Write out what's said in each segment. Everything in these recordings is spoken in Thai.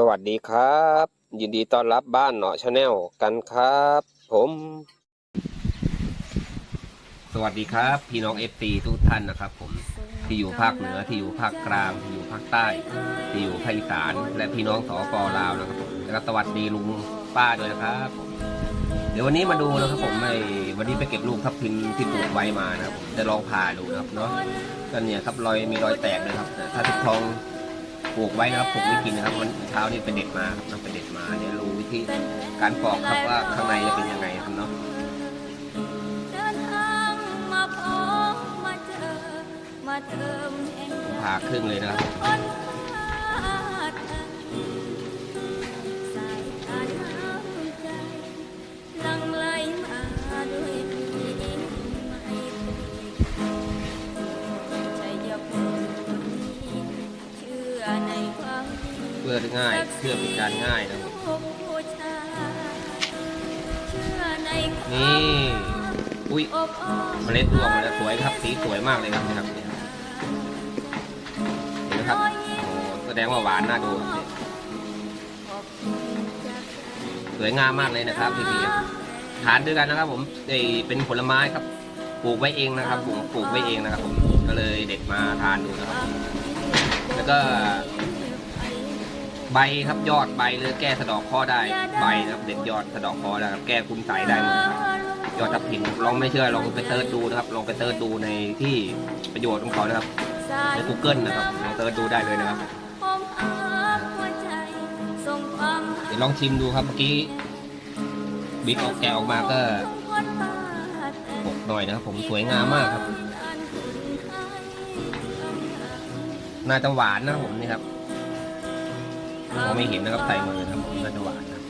สวัสดีครับ ยินดีต้อนรับบ้านเนาะชาแนลกันครับ ผม สวัสดีครับ พี่น้องเอฟซีทุกท่านนะครับ ผมที่อยู่ภาคเหนือที่อยู่ภาคกลางที่อยู่ภาคใต้ที่อยู่ภาคอีสานและพี่น้องสปลาวนะครับผมแล้วก็สวัสดีลุงป้าด้วยนะครับผมเดี๋ยววันนี้มาดูนะครับผมไอ้วันนี้ไปเก็บลูกทับทิมที่ปลูกไว้มานะครับผมจะลองผ่าดูนะครับเนาะก็เนี่ยครับรอยมีรอยแตกเลยครับถ้าทิพทอง ปลูกไว้นะครับปลูกไม่กินนะครับวันเช้านี่เป็นเด็ดมาครับนำเป็นเด็ดมาเดี๋ยวรู้วิธีการปอกครับว่าข้างในจะเป็นยังไงครับเนาะเดินทางมาพบมาเจอมาเติมแห่งผ่าครึ่งเลยนะครับ เพื่อง่ายเพื่อเป็นการง่ายนะครับบูชาเชื่อในความนี่ อุ้ยมเมล็ดรวงมาแล้วสวยครับ สีสวยมากเลยครับนะครับเนี่ยเห็นไหมครับโอ้แสดงว่าหวานน่าดูสวยงามมากเลยนะครับพี่พี่ทานด้วยกันนะครับ ผมเอเป็นผลไม้ครับปลูกไว้เองนะครับผมปลูกไว้เองนะครับผมก็เลยเด็ดมาทานดูนะครับ แล้วก็ ใบครับยอดใบเลยแก้สะดอกข้อได้ใบนะครับเด็ดยอดสะดอกข้อได้ครับแก้คุณใสยได้หมดครับยอดทับทิมลองไม่เชื่อลองไปเติร์ดดูนะครับลองไปเติร์ดดูในที่ประโยชน์ของเขานะครับใน Google นะครับลองเติร์ดดูได้เลยนะครับเดี๋ยวลองชิมดูครับเมื่อกี้บิ๊กออกแกะออกมาก็ปกหน่อยนะครับ ผมสวยงามมากครับน่าจะหวานนะผมนี่ครับ มองไม่เห็นนะครับใส่มือนะครับผมน่าจะหวานนะ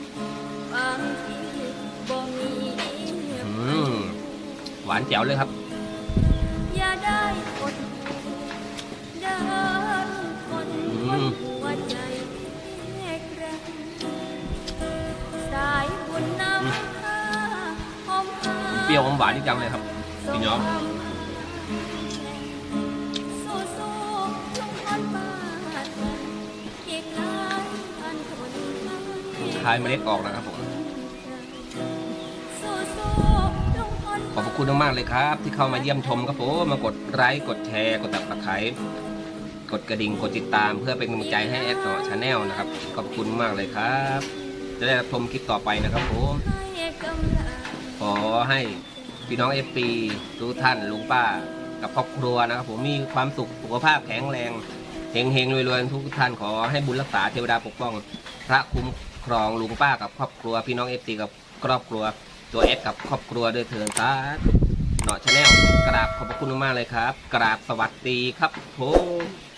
อืมหวานแจ๋วเลยครับอย่าได้อดเดินคนคนหัวใจแกร่งสายบุญนำพาหอมหาเปรี้ยวหวานที่จังเลยครับพี่น้อง คายเมล็ดออกนะครับผม ขอบคุณมากๆเลยครับ ที่เข้ามาเยี่ยมชมครับผมมากดไลค์กดแชร์ กดติดตามกดกระดิ่งกดติดตาม เพื่อเป็นกำลังใจให้แอดต่อชาแนลนะครับ ขอบคุณมากเลยครับ จะได้รับชมคลิปต่อไปนะครับผมขอให้พี่น้องเอฟปีทุกท่านลุงป้ากับครอบครัวนะครับ ผมมีความสุขสุขภาพแข็งแรงเฮงเฮงๆรวยทุกท่านขอให้บุญรักษาเทวดาปกป้อง พระคุ้ม รองลุงป้ากับครอบครัว พี่น้องเอฟซีกับครอบครัว ตัวเอฟกับครอบครัวด้วยเถิดสาธุเนาะชาแนลกราบขอบพระคุณมากๆเลยครับ กราบสวัสดีครับผม